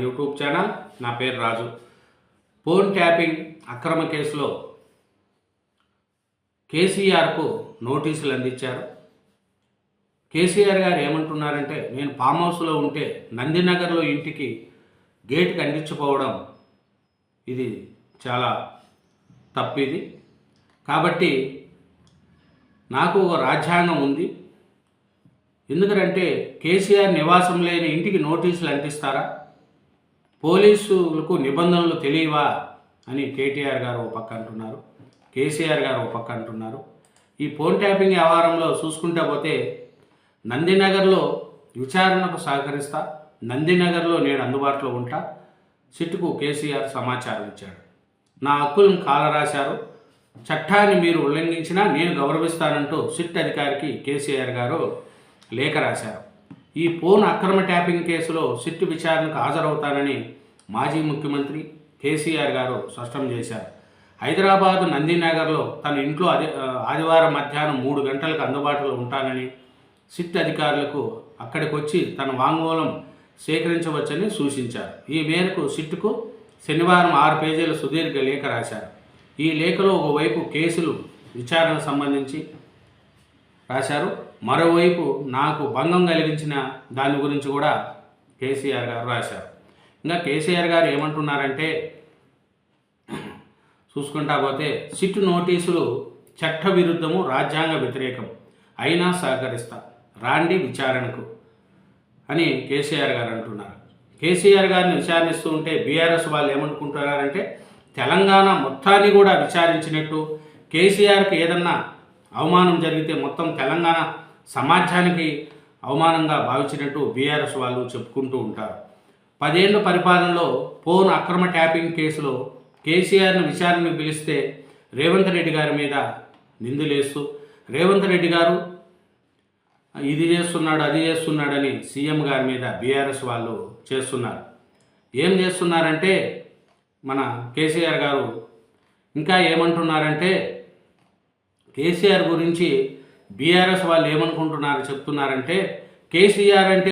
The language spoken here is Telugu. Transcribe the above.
యూట్యూబ్ ఛానల్ నా పేరు రాజు. ఫోన్ ట్యాపింగ్ అక్రమ కేసులో కేసీఆర్కు నోటీసులు అందించారు. కేసీఆర్ గారు ఏమంటున్నారంటే నేను ఫామ్ హౌస్లో ఉంటే నందినగర్లో ఇంటికి గేట్కి అందించిపోవడం ఇది చాలా తప్పిది కాబట్టి నాకు ఒక రాజ్యాంగం ఉంది. ఎందుకంటే కేసీఆర్ నివాసం లేని ఇంటికి నోటీసులు అంటిస్తారా పోలీసులకు నిబంధనలు తెలియవా అని కేటీఆర్ గారు ఒక పక్క అంటున్నారు కేసీఆర్ గారు ఒక పక్క అంటున్నారు. ఈ ఫోన్ ట్యాపింగ్ వ్యవహారంలో చూసుకుంటే పోతే నందినగర్లో విచారణకు సహకరిస్తా నందినగర్లో నేను అందుబాటులో ఉంటా సిట్టుకు కేసీఆర్ సమాచారం ఇచ్చాడు. నా హక్కులను కాలరాశారు. చట్టాన్ని మీరు ఉల్లంఘించినా నేను గౌరవిస్తానంటూ సిట్ అధికారికి కేసీఆర్ గారు లేఖ రాశారు. ఈ ఫోన్ అక్రమ ట్యాపింగ్ కేసులో సిట్ విచారణకు హాజరవుతానని మాజీ ముఖ్యమంత్రి కేసీఆర్ గారు స్పష్టం చేశారు. హైదరాబాద్ నందినగర్లో తన ఇంట్లో అది ఆదివారం మధ్యాహ్నం మూడు గంటలకు అందుబాటులో ఉంటానని సిట్ అధికారులకు అక్కడికి వచ్చి తన వాంగ్మూలం సేకరించవచ్చని సూచించారు. ఈ మేరకు సిట్కు శనివారం ఆరు పేజీల సుదీర్ఘ లేఖ రాశారు. ఈ లేఖలో ఒకవైపు కేసులు విచారణకు సంబంధించి రాశారు. మరోవైపు నాకు భంగం కలిగించిన దాని గురించి కూడా కేసీఆర్ గారు రాశారు. ఇంకా కేసీఆర్ గారు ఏమంటున్నారంటే చూసుకుంటా పోతే సిట్ నోటీసులు చట్ట విరుద్ధము రాజ్యాంగ వ్యతిరేకం. అయినా సహకరిస్తా రాండి విచారణకు అని కేసీఆర్ గారు అంటున్నారు. కేసీఆర్ గారిని విచారిస్తూ ఉంటే బీఆర్ఎస్ వాళ్ళు ఏమనుకుంటున్నారంటే తెలంగాణ మొత్తాన్ని కూడా విచారించినట్టు కేసీఆర్కి ఏదన్నా అవమానం జరిగితే మొత్తం తెలంగాణ సమాజానికి అవమానంగా భావించినట్టు బీఆర్ఎస్ వాళ్ళు చెప్పుకుంటూ ఉంటారు. పదేళ్ళ పరిపాలనలో ఫోన్ అక్రమ ట్యాపింగ్ కేసులో కేసీఆర్ను విచారణకు పిలిస్తే రేవంత్ రెడ్డి గారి మీద నిందులేస్తూ రేవంత్ రెడ్డి గారు ఇది చేస్తున్నాడు అది చేస్తున్నాడని సీఎం గారి మీద బీఆర్ఎస్ వాళ్ళు చేస్తున్నారు. ఏం చేస్తున్నారంటే మన కేసీఆర్ గారు ఇంకా ఏమంటున్నారంటే కేసీఆర్ గురించి బీఆర్ఎస్ వాళ్ళు ఏమనుకుంటున్నారు చెప్తున్నారంటే కేసీఆర్ అంటే